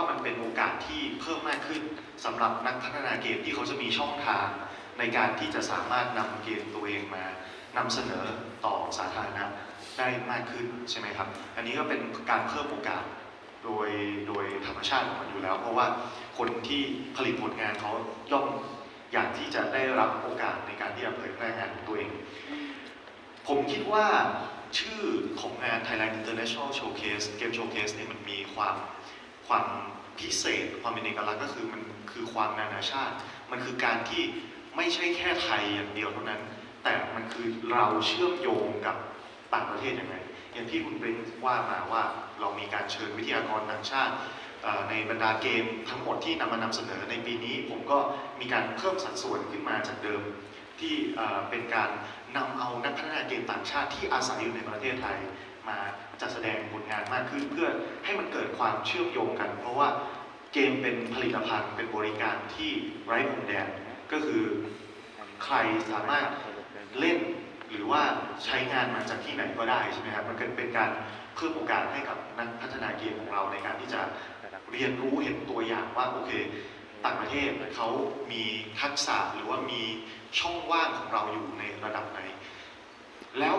ว่ามันเป็นโอกาสที่เพิ่มมากขึ้นสำหรับนักพัฒนาเกมที่เขาจะมีช่องทาง ในการที่จะสามารถนำเกมตัวเองมานำเสนอต่อสาธารณะได้มากขึ้นใช่ไหมครับ อันนี้ก็เป็นการเพิ่มโอกาสโดยโดยธรรมชาติของมันอยู่แล้ว เพราะว่าคนที่ผลิตผลงานเขาย่อมอยากที่จะได้รับโอกาสในการที่จะเผยแพร่งานของตัวเอง ผมคิดว่าชื่อของงาน Thailand International Showcase Game Showcase เนี่ยมันมีความ ความพิเศษ ความเป็นเอกลักษณ์ก็คือมันคือความนานาชาติ มันคือการที่ไม่ใช่แค่ไทยอย่างเดียวเท่านั้น แต่มันคือเราเชื่อมโยงกับต่างประเทศยังไงอย่างที่คุณเบนว่ามาว่าเรามีการเชิญวิทยากรต่างชาติในบรรดาเกมทั้งหมดที่นำมานำเสนอในปีนี้ ผมก็มีการเพิ่มสัดส่วนขึ้นมาจากเดิม ที่เป็นการนำเอานักพัฒนาเกมต่างชาติที่อาศัยอยู่ในประเทศไทย มาจัดแสดงากขึ้นเพื่อให้มันเกิดความเชื่อมโยงกัน เพราะว่าเกมเป็นผลิตภัณฑ์เป็นบริการที่ไร้พรมแดนก็คือใครสามารถเล่นหรือว่าใช้งานมาจากที่ไหนก็ได้ใช่ไหมครับมันก็เป็นการเพิ่มโอกาสให้กับนักพัฒนาเกมของเราในการที่จะเรียนรู้เห็นตัวอย่างว่าโอเคต่างประเทศเขามีทักษะหรือว่ามีช่องว่างของเราอยู่ในระดับไหนแล้ว